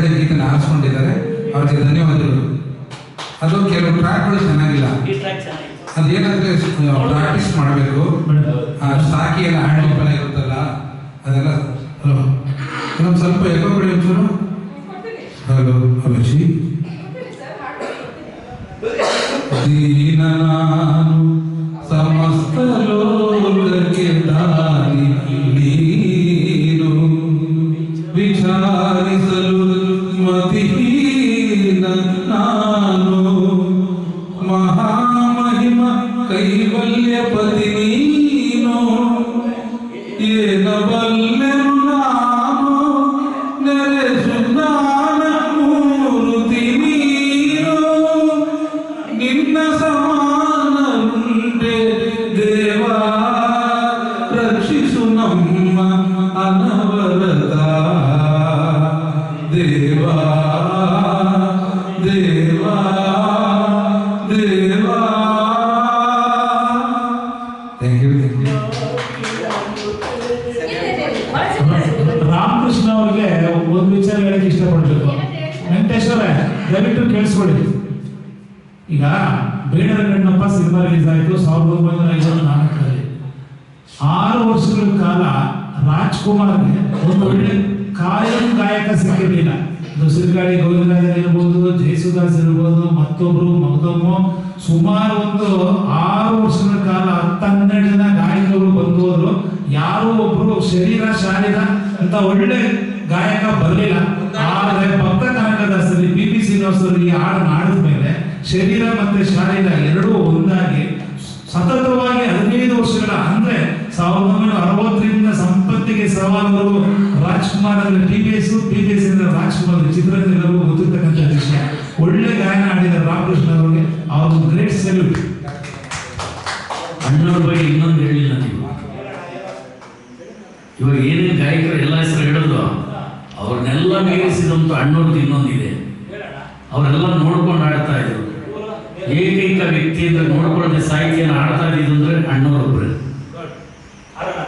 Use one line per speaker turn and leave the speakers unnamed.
ಒಳ್ಳೆ ಗೀತನ ಆರಿಸ್ಕೊಂಡಿದ್ದಾರೆ ಅವ್ರಿಗೆ ಧನ್ಯವಾದಗಳು. ಅದು ಕೆಲವು ಟ್ರ್ಯಾಕ್ಗಳು ಚೆನ್ನಾಗಿಲ್ಲ. ಅದೇನಂದ್ರೆ ಪ್ರಾಕ್ಟೀಸ್ ಮಾಡಬೇಕು. ಸಾಕಿ ಎಲ್ಲ ಹ್ಯಾಂಡ್ ಇರುತ್ತಲ್ಲ ಅದೆಲ್ಲ ಹಲೋ. ಇನ್ನೊಂದು ಸ್ವಲ್ಪ ಎಕೋ ಕೊಡಿ ಒಂಚೂರು. ಹಲೋ ಅಭಿಷಿ ದೀನ ನಾನು ಸಮಸ್ತ ಲೋಕಕ್ಕೆ ದಾರಿ ನೀನು. ವಿಚಾರಿಸಲು ನಾನು ಮಹಾಮಹಿಮ ಕೈವಲ್ಯಪತಿ ನೀನು. ಏನಬಲ್ಲೆನು ನಾನು ನೆರೆಸು ಜ್ಞಾನ ಮೂರ್ತಿ ನೀನು. ನಿನ್ನ ಸಮಾನಂತೆ ದೇವಾ, ರಕ್ಷಿಸು ನಮ್ಮ ದೇವಾ.
ರಾಮಕೃಷ್ಣ ಅವ್ರಿಗೆ ಒಂದು ವಿಚಾರ ಹೇಳಕ್ಕೆ ಇಷ್ಟಪಡ್ಬೇಕು. ವೆಂಕಟೇಶ್ವರ, ದಯವಿಟ್ಟು ಕೇಳಿಸ್ಕೊಳ್ಳಿ. ಈಗ ಬೇಡರ ಗಣ್ಣಪ್ಪ ಸಿನಿಮಾ ರಿಲೀಸ್ ಆಯಿತು, ಸಾವಿರದ ಒಂಬೈನೂರ ಐವತ್ತು ನಾಲ್ಕರಲ್ಲಿ. ಆರು ವರ್ಷಗಳ ಕಾಲ ರಾಜ್ಕುಮಾರ್ಗೆ ಒಂದು ಇರ್ಬೋದು ಮತ್ತೊಬ್ರು ಮಗದೊಮ್ಮು ಸುಮಾರು ಒಂದು ಆರು ವರ್ಷಗಳ ಕಾಲ ಹತ್ತನ್ನೆರಡು ಜನ ಗಾಯಕರು ಬಂದು ಹೋದ್ರು ಯಾರು ಒಬ್ರು ಶರೀರ ಶಾರೀರ ಅಂತ ಒಳ್ಳೆ ಗಾಯಕ ಬರಲಿಲ್ಲ. ಆದರೆ ಭಕ್ತ ಕನಕದಾಸರಲ್ಲಿ ಬಿ ಪಿ ಶ್ರೀನಿವಾಸ್ ಅವರು ಈ ಹಾಡನ್ನು ಹಾಡಿದ ಮೇಲೆ ಶರೀರ ಮತ್ತೆ ಶಾರೀರ ಎರಡೂ ಒಂದಾಗಿ ಸತತವಾಗಿ ಹದಿನೈದು ವರ್ಷಗಳ ಅಂದ್ರೆ ಸಾವಿರದ ಒಂಬೈನೂರ ಅರವತ್ತರಿಂದ ಸಂಪತ್ತಿಗೆ ಸವಾಲರು ರಾಜ್ಕುಮಾರ್ ಅಂದ್ರೆ T B S T B S ಅಂದ್ರೆ ರಾಜ್ಕುಮಾರ್ ಚಿತ್ರರಂಗದಲ್ಲೂ
ಅಣ್ಣವ್ರ ಬಗ್ಗೆ ಇನ್ನೊಂದು ಹೇಳಿಲ್ಲ ನೀವು. ಇವಾಗ ಏನೇನು ಗಾಯಕರು ಎಲ್ಲ ಹೆಸರು ಹೇಳಿದ್ರು ಅವ್ರನ್ನೆಲ್ಲ ಮೀರಿಸಿದಂತೂ ಅಣ್ಣವ್ರದ್ದು ಇನ್ನೊಂದಿದೆ. ಅವರೆಲ್ಲ ನೋಡ್ಕೊಂಡು ಆಡ್ತಾ ಇದ್ರು. ಏಕೈಕ ವ್ಯಕ್ತಿ ಅಂದ್ರೆ ನೋಡ್ಕೊಳ್ಳದೆ ಸಾಹಿತ್ಯನ ಆಡ್ತಾ ಇದ್ದಿದ್ದು ಅಂದ್ರೆ ಅಣ್ಣವರೊಬ್ಬರೇ
ಆಡೋಣ